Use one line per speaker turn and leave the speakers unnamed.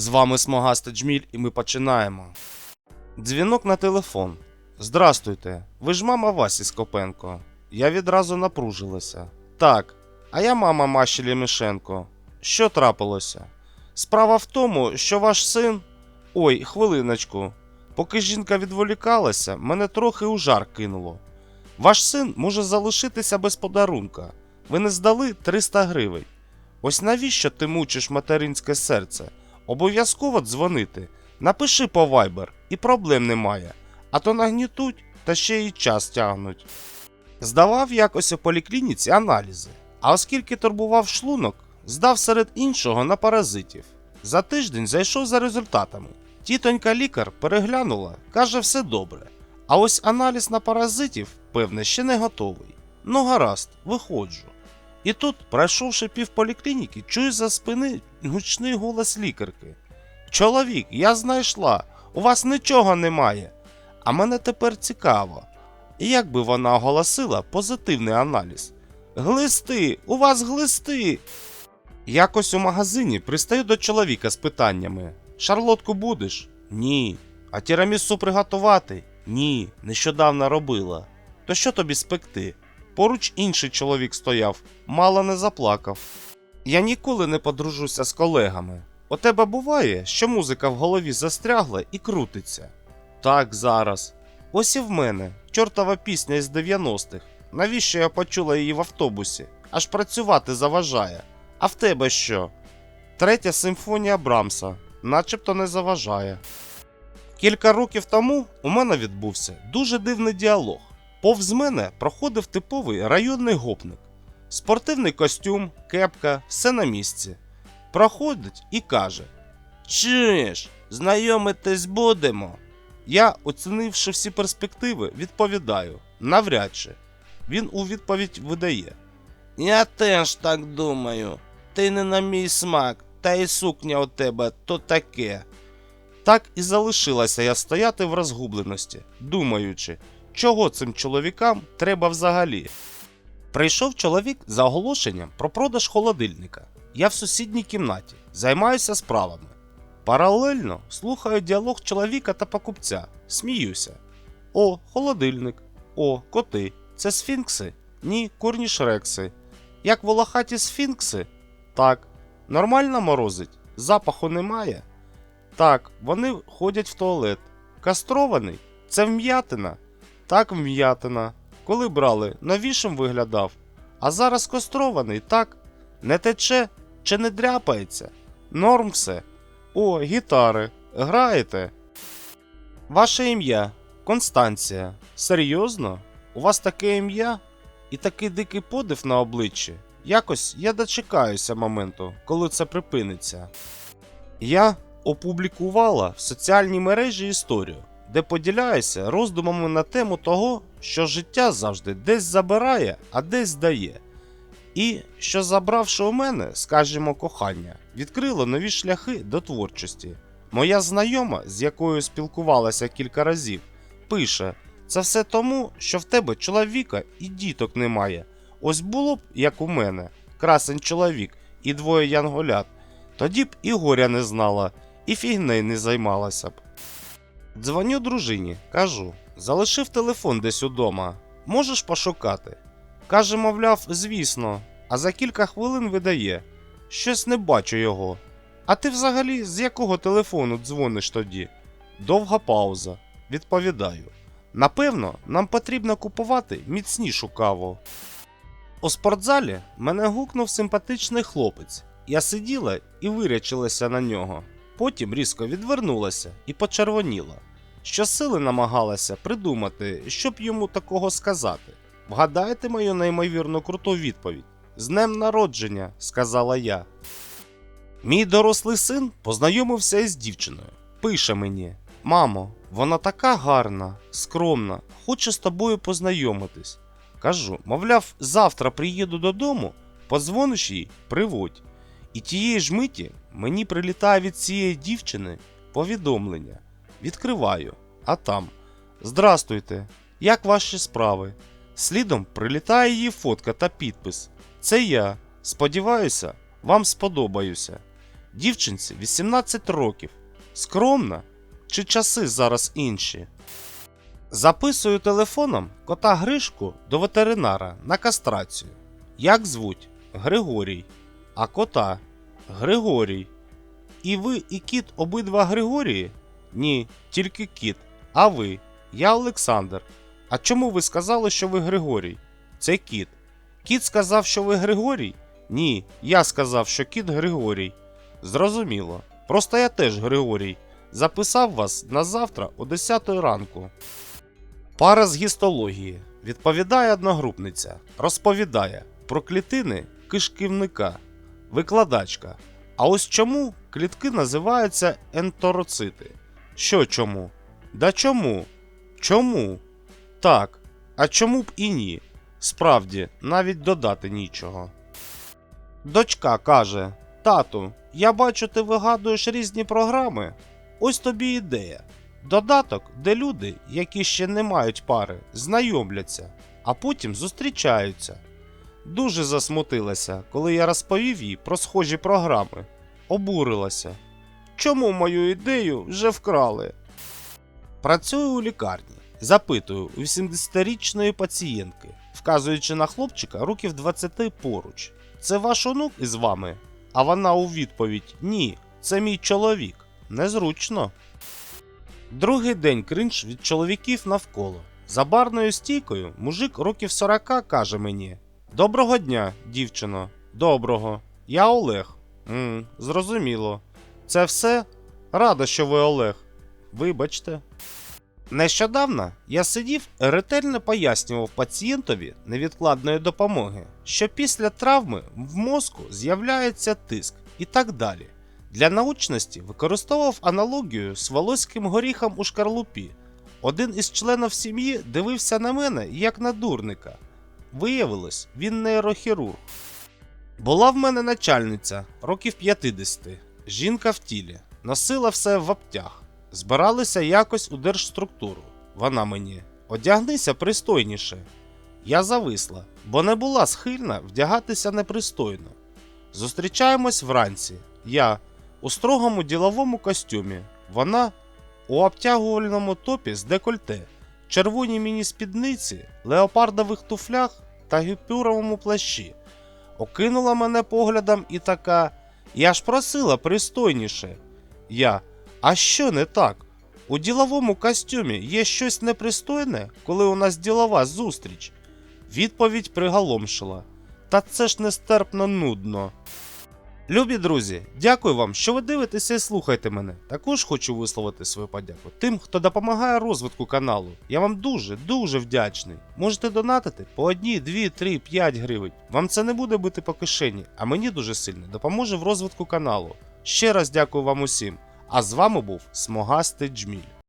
З вами Смогаста Джміль і ми починаємо. Дзвінок на телефон. Здрастуйте, ви ж мама Васі Скопенко. Я відразу напружилася. Так, а я мама Маші Лємішенко. Що трапилося? Справа в тому, що ваш син. Ой, хвилиночку. Поки жінка відволікалася, мене трохи у жар кинуло. Ваш син може залишитися без подарунка. Ви не здали 300 гривень. Ось навіщо ти мучиш материнське серце? Обов'язково дзвонити. Напиши по Viber, і проблем немає. А то нагнітуть та ще й час тягнуть. Здавав якось у поліклініці аналізи, а оскільки турбував шлунок, здав серед іншого на паразитів. За тиждень зайшов за результатами. Тітонька лікар переглянула, каже, все добре. А ось аналіз на паразитів, певне, ще не готовий. Ну гаразд, виходжу. І тут, пройшовши пів поліклініки, чую за спини гучний голос лікарки. Чоловік, я знайшла, у вас нічого немає. А мене тепер цікаво. Як би вона оголосила позитивний аналіз? Глисти, у вас глисти. Якось у магазині пристаю до чоловіка з питаннями: Шарлотку будеш? Ні. А тірамісу приготувати? Ні, нещодавно робила. То що тобі спекти? Поруч інший чоловік стояв, мало не заплакав. Я ніколи не подружуся з колегами. У тебе буває, що музика в голові застрягла і крутиться. Так, зараз. Ось і в мене чортова пісня із 90-х. Навіщо я почула її в автобусі? Аж працювати заважає. А в тебе що? Третя симфонія Брамса, начебто не заважає. Кілька років тому у мене відбувся дуже дивний діалог. Повз мене проходив типовий районний гопник. Спортивний костюм, кепка, все на місці. Проходить і каже: Чуєш, знайомитись будемо. Я, оцінивши всі перспективи, відповідаю: навряд чи. Він у відповідь видає: Я теж так думаю. Ти не на мій смак, та й сукня у тебе то таке. Так і залишилася я стояти в розгубленості, думаючи, чого цим чоловікам треба взагалі. Прийшов чоловік за оголошенням про продаж холодильника. Я в сусідній кімнаті, займаюся справами. Паралельно слухаю діалог чоловіка та покупця, сміюся. О, холодильник. О, коти. Це сфінкси? Ні, курні шрекси. Як волохаті сфінкси? Так. Нормально морозить? Запаху немає? Так, вони ходять в туалет. Кастрований? Це вм'ятина? Так, вм'ятина. Коли брали, новішим виглядав. А зараз кастрований, так? Не тече чи не дряпається? Норм все. О, гітари. Граєте? Ваше ім'я Констанція. Серйозно? У вас таке ім'я? І такий дикий подив на обличчі. Якось я дочекаюся моменту, коли це припиниться. Я опублікувала в соціальній мережі історію, де поділяюся роздумами на тему того, що життя завжди десь забирає, а десь дає. І що, забравши у мене, скажімо, кохання, відкрило нові шляхи до творчості. Моя знайома, з якою спілкувалася кілька разів, пише: це все тому, що в тебе чоловіка і діток немає. Ось було б, як у мене, красень чоловік і двоє янголят, тоді б і горя не знала, і фігнею не займалася б. Дзвоню дружині, кажу: залишив телефон десь удома. Можеш пошукати? Каже, мовляв, звісно, а за кілька хвилин видає. Щось не бачу його. А ти взагалі з якого телефону дзвониш тоді? Довга пауза. Відповідаю. Напевно, нам потрібно купувати міцнішу каву. У спортзалі мене гукнув симпатичний хлопець. Я сиділа і вирячилася на нього. Потім різко відвернулася і почервоніла. Щосили намагалася придумати, щоб йому такого сказати. Вгадайте мою неймовірно круту відповідь. З днем народження, сказала я. Мій дорослий син познайомився із дівчиною. Пише мені: Мамо, вона така гарна, скромна, хоче з тобою познайомитись. Кажу, мовляв, завтра приїду додому, подзвониш їй, приводь. І тієї ж миті мені прилітає від цієї дівчини повідомлення. Відкриваю, а там Здрастуйте, як ваші справи? Слідом прилітає її фотка та підпис. Це я. Сподіваюся, вам сподобаюся. Дівчинці 18 років. Скромна? Чи часи зараз інші? Записую телефоном кота Гришку до ветеринара на кастрацію. Як звуть? Григорій. А кота Григорій. І ви і кіт обидва Григорії? Ні, тільки кіт. А ви? Я Олександр. А чому ви сказали, що ви Григорій? Це кіт. Кіт сказав, що ви Григорій? Ні, я сказав, що кіт Григорій. Зрозуміло. Просто я теж Григорій. Записав вас на завтра о 10 ранку. Пара з гістології. Відповідає одногрупниця. Розповідає про клітини кишківника. Викладачка. А ось чому клітки називаються ентероцити? Що чому? Да чому? Чому? Так. А чому б і ні? Справді, навіть додати нічого. Дочка каже: Тату, я бачу, ти вигадуєш різні програми. Ось тобі ідея. Додаток, де люди, які ще не мають пари, знайомляться, а потім зустрічаються. Дуже засмутилася, коли я розповів їй про схожі програми. Обурилася. Чому мою ідею вже вкрали? Працюю у лікарні. Запитую у 80-річної пацієнтки, вказуючи на хлопчика років 20 поруч. Це ваш онук із вами? А вона у відповідь: Ні, це мій чоловік. Незручно. Другий день кринж від чоловіків навколо. За барною стійкою мужик років 40 каже мені: Доброго дня, дівчино. Доброго. Я Олег. м зрозуміло. Це все? Рада, що ви Олег. Вибачте. Нещодавно я сидів і ретельно пояснював пацієнтові невідкладної допомоги, що після травми в мозку з'являється тиск і так далі. Для научності використовував аналогію з волоським горіхом у шкарлупі. Один із членів сім'ї дивився на мене як на дурника. Виявилось, він нейрохірург. Була в мене начальниця років 50, жінка в тілі, носила все в аптях. Збиралися якось у держструктуру. Вона мені одягнися пристойніше. Я зависла, бо не була схильна вдягатися непристойно. Зустрічаємось вранці. Я у строгому діловому костюмі, вона у обтягувальному топі з декольте, червоній міні-спідниці, леопардових туфлях та гіпюровому плащі. Окинула мене поглядом і така. Я ж просила пристойніше. Я. А що не так? У діловому костюмі є щось непристойне, коли у нас ділова зустріч. Відповідь приголомшила. Та це ж нестерпно нудно. Любі друзі, дякую вам, що ви дивитеся і слухаєте мене. Також хочу висловити свою подяку тим, хто допомагає розвитку каналу. Я вам дуже, дуже вдячний. Можете донатити по 1, 2, 3, 5 гривень. Вам це не буде бити по кишені, а мені дуже сильно допоможе в розвитку каналу. Ще раз дякую вам усім. А з вами був Смогастий Джміль.